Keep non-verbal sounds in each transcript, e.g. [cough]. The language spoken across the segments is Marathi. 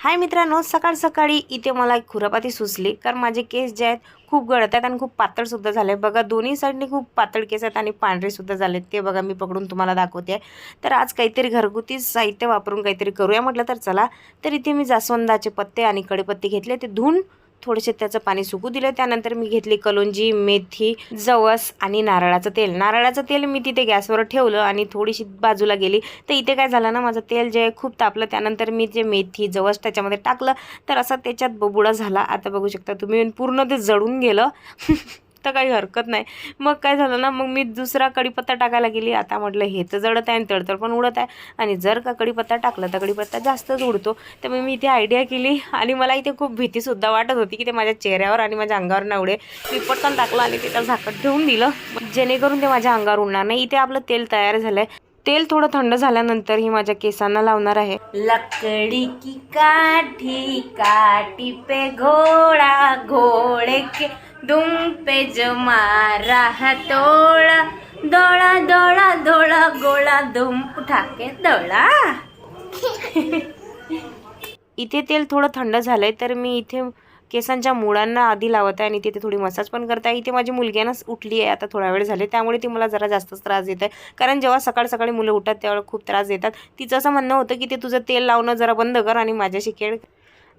हाय मित्रांनो सकाळ सकाळी इथे मला एक खुरापाती सुचली. कारण माझे केस जे आहेत खूप गळत आहेत आणि खूप पातळसुद्धा झाले बघा दोन्ही साईडने खूप पातळ केस आहेत आणि पांढरेसुद्धा झालेत. ते बघा मी पकडून तुम्हाला दाखवते. तर आज काहीतरी घरगुती साहित्य वापरून काहीतरी करूया म्हटलं तर चला. तर इथे मी जास्वंदाचे पत्ते आणि कडेपत्ते घेतले. ते धुवून थोडेसे त्याचं पाणी सुकू दिलं. त्यानंतर मी घेतली कलोंजी मेथी जवस आणि नारळाचं तेल. नारळाचं तेल मी तिथे गॅसवर ठेवलं आणि थोडीशी बाजूला गेली. तर इथे काय झालं ना माझं तेल जे खूप तापलं. त्यानंतर मी जे मेथी जवस त्याच्यामध्ये टाकलं. तर असा त्याच्यात बबुडा झाला. आता बघू शकता तुम्ही पूर्ण ते जळून गेलं. [laughs] तर काही हरकत नाही. मग काय झालं ना मग मी दुसरा कढीपत्ता टाकायला गेली. आता म्हटलं हे तर जडत आहे आणि तडतड पण उडत आहे. आणि जर का कढीपत्ता टाकला तर कडीपत्ता जास्तच उडतो. तर मग मी इथे आयडिया केली आणि मला इथे खूप भीतीसुद्धा वाटत होती की ते माझ्या चेहऱ्यावर आणि माझ्या अंगावर ना उडे. मी पटकन टाकलं आणि तिथं झाकट ठेवून दिलं. जेणेकरून ते माझ्या अंगावर उडणार नाही. इथे आपलं तेल तयार झालंय. तेल थोडं थंड झाल्यानंतर ही माझ्या केसांना लावणार आहे. लकडी की काठी काठी पे घोडा घोडे के दुम पे जो मारा तोड़ा दौड़ा दौड़ा दौड़ा गोळा दुम उठा के दौड़ा। इथे तेल थोडं थंड झालंय तर मी इथे केसांच्या मुळांना आधी लावत आहे आणि तिथे थोडी मसाज पण करत आहे इथे माझी मुलगी ना उठली आहे आता थोडा वेळ झाले त्यामुळे ती मला जरा जास्तच त्रास देत आहे कारण जेव्हा सकाळ सकाळी मुलं उठतात त्यावेळेला खूप त्रास देतात. तिचं असं म्हणणं होतं की ते तुझं तेल लावणं जरा बंद कर आणि माझ्याशी खेळ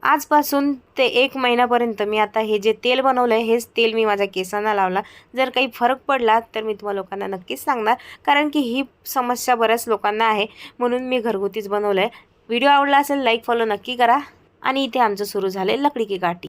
आजपासून ते एक महिन्यापर्यंत मी आता हे जे तेल बनवलं आहे हेच तेल मी माझ्या केसांना लावला. जर काही फरक पडला तर मी तुम्हाला लोकांना नक्कीच सांगणार. कारण की ही समस्या बऱ्याच लोकांना आहे म्हणून मी घरगुतीच बनवलं आहे व्हिडिओ आवडला असेल लाईक फॉलो नक्की करा. आणि इथे आमचं सुरू झालं लकडी की काठी